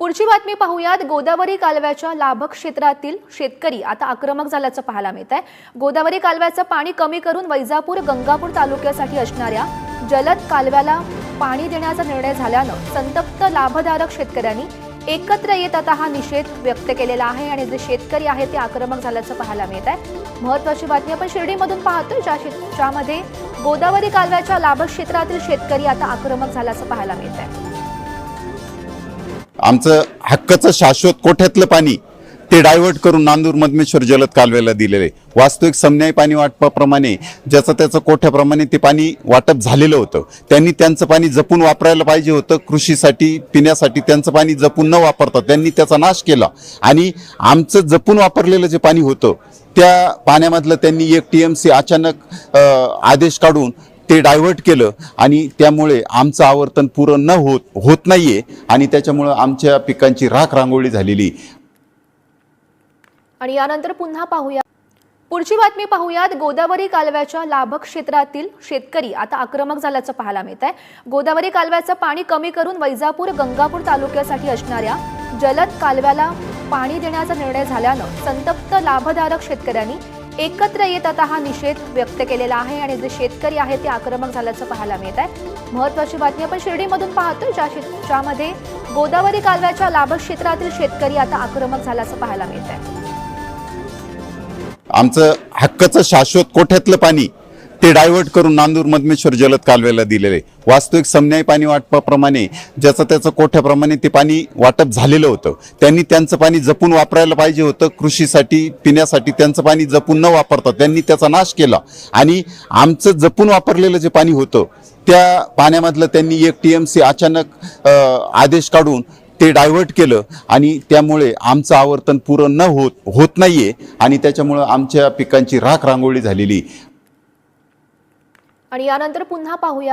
पुढची बातमी पाहूयात. गोदावरी कालव्याच्या लाभक क्षेत्रातील शेतकरी आता आक्रमक झाल्याचं पाहायला मिळत आहे. गोदावरी कालव्याचं पाणी कमी करून वैजापूर गंगापूर तालुक्यासाठी असणाऱ्या जलद कालव्याला पाणी देण्याचा निर्णय झाल्यानं संतप्त लाभधारक शेतकऱ्यांनी एकत्र येत आता हा निषेध व्यक्त केलेला आहे आणि जे शेतकरी आहेत ते आक्रमक झाल्याचं पाहायला मिळत आहे. महत्वाची बातमी आपण शिर्डीमधून पाहतोय. ज्या ज्यामध्ये गोदावरी कालव्याच्या लाभक्षेत्रातील शेतकरी आता आक्रमक झाल्याचं पाहायला मिळत आहे. आमचं हक्काचं शाश्वत कोठ्यातलं पाणी ते डायव्हर्ट करून नांदूर मधमेश्वर जलद कालव्याला दिलेलं आहे. वास्तविक समन्याय पाणी वाटपाप्रमाणे ज्याचं त्याचं कोठ्याप्रमाणे ते पाणी वाटप झालेलं होतं. त्यांनी त्यांचं पाणी जपून वापरायला पाहिजे होतं. कृषीसाठी पिण्यासाठी त्यांचं पाणी जपून न वापरता त्यांनी त्याचा नाश केला. आणि आमचं जपून वापरलेलं जे पाणी होतं त्या पाण्यामधलं त्यांनी एक टी एम सी अचानक आदेश काढून ते डायव्हर्ट केलं आणि त्यामुळे आमचं आवर्तन पुरं न होत होत नाहीये आणि त्याच्यामुळं आमच्या पिकांची राख रांगोळी झालेली. आणि यानंतर पुन्हा पाहूया. पुढची बातमी पाहूयात. गोदावरी कालव्याच्या लाभक क्षेत्रातील शेतकरी आता आक्रमक झाल्याचं पाहायला मिळत आहे गोदावरी कालव्याचं पाणी कमी करून वैजापूर गंगापूर तालुक्यासाठी असणाऱ्या जलद कालव्याला पाणी देण्याचा निर्णय झाल्यानं संतप्त लाभधारक शेतकऱ्यांनी एकत्र येत आता हा निषेध व्यक्त केलेला आहे आणि जे शेतकरी आहेत ते आक्रमक झाल्याचं पाहायला मिळत आहे. महत्वाची बातमी आपण शिर्डीमधून पाहतो ज्या ज्यामध्ये गोदावरी कालव्याच्या लाभक्षेत्रातील शेतकरी आता आक्रमक झाल्याचं पाहायला मिळत आहे. आमचं हक्काचं शाश्वत कोठ्यातलं पाणी ते डायव्हर्ट करून नांदूर मधमेश्वर जलद कालव्याला दिलेले. वास्तविक समन्याय पाणी वाटपाप्रमाणे ज्याचं त्याचं कोठ्याप्रमाणे ते पाणी वाटप झालेलं होतं त्यांनी त्यांचं पाणी जपून वापरायला पाहिजे होतं. कृषीसाठी पिण्यासाठी त्यांचं पाणी जपून न वापरता त्यांनी त्याचा नाश केला. आणि आमचं जपून वापरलेलं जे पाणी होतं त्या पाण्यामधलं त्यांनी एक टी एम सी अचानक आदेश काढून ते डायव्हर्ट केलं. आणि त्यामुळे आमचं आवर्तन पुरं न होत होत नाही आहे आणि त्याच्यामुळं आमच्या पिकांची राख रांगोळी झालेली. आणि यानंतर पुन्हा पाहूया.